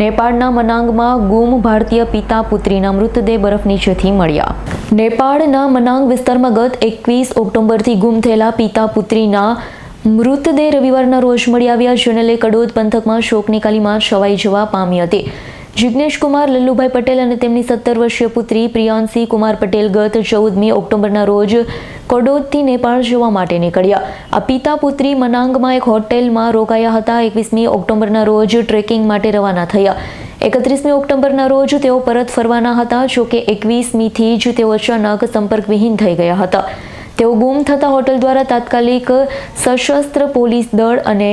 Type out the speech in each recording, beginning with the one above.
નેપાળના મનાંગમાં ગુમ ભારતીય પિતા પુત્રીના મૃતદેહ બરફ નીચેથી મળ્યા. નેપાળના મનાંગ વિસ્તારમાં ગત એકવીસ ઓક્ટોબરથી ગુમ થયેલા પિતા પુત્રીના મૃતદેહ રવિવારના રોજ મળી આવ્યા. જેને લઈ કડોદ પંથકમાં શોકની કાલીમાં છવાઈ જવા પામી હતી. જિગ્નેશ કુમાર, લલ્લુભાઈ પટેલ અને તેમની સત્તર વર્ષીય પુત્રી પ્રિયાંશી કુમાર પટેલ ગત ચૌદમી ઓક્ટોબરના રોજ કડોદથી નેપાળ જવા માટે નીકળ્યા. આ પિતા પુત્રી મનાંગમાં એક હોટેલમાં રોકાયા હતા. એકવીસમી ઓક્ટોબરના રોજ ટ્રેકિંગ માટે રવાના થયા. એકત્રીસમી ઓક્ટોબરના રોજ તેઓ પરત ફરવાના હતા, જોકે એકવીસમીથી જ તેઓ અચાનક સંપર્કવિહીન થઈ ગયા હતા. તેઓ ગુમ થતા હોટલ દ્વારા તાત્કાલિક સશસ્ત્ર પોલીસ દળ અને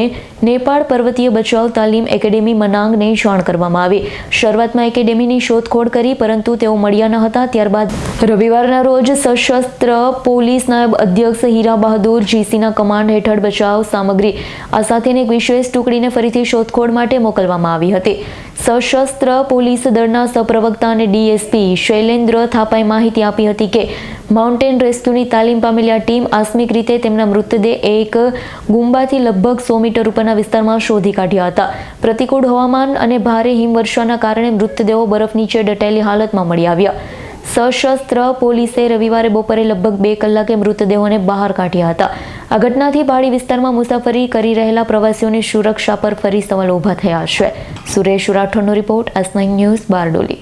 નેપાળ પર્વતીય બચાવ તાલીમ એકેડેમી મનાંગને જાણ કરવામાં આવી. શરૂઆતમાં એકેડેમીની શોધખોળ કરી, પરંતુ તેઓ મળ્યા ન હતા. ત્યારબાદ રવિવારના રોજ સશસ્ત્ર પોલીસ નાયબ અધ્યક્ષ હીરા બહાદુર જીસીના કમાન્ડ હેઠળ બચાવ સામગ્રી, આ સાથેની એક વિશેષ ટુકડીને ફરીથી શોધખોળ માટે મોકલવામાં આવી હતી. સશસ્ત્ર પોલીસ દળના સપ્રવક્તા અને ડીએસપી શૈલેન્દ્ર થાપાએ માહિતી આપી હતી કે માઉન્ટેન રેસ્ક્યુની તાલીમ પામેલી આ ટીમ આસ્મિક રીતે તેમના મૃતદેહ એક ગુંબાથી લગભગ સો મીટર ઉપરના વિસ્તારમાં શોધી કાઢ્યા હતા. પ્રતિકૂળ હવામાન અને ભારે હિમવર્ષાના કારણે મૃતદેહો બરફ નીચે દટાયેલી હાલતમાં મળી આવ્યા. સશસ્ત્ર પોલીસે રવિવારે બપોરે લગભગ બે કલાકે મૃતદેહોને બહાર કાઢ્યા હતા. આ ઘટનાથી પહાડી વિસ્તારમાં મુસાફરી કરી રહેલા પ્રવાસીઓની સુરક્ષા પર ફરી સવાલ ઊભા થયા છે. સુરેશ રાઠોડનો રિપોર્ટ એસ ન્યૂઝ બારડોલી.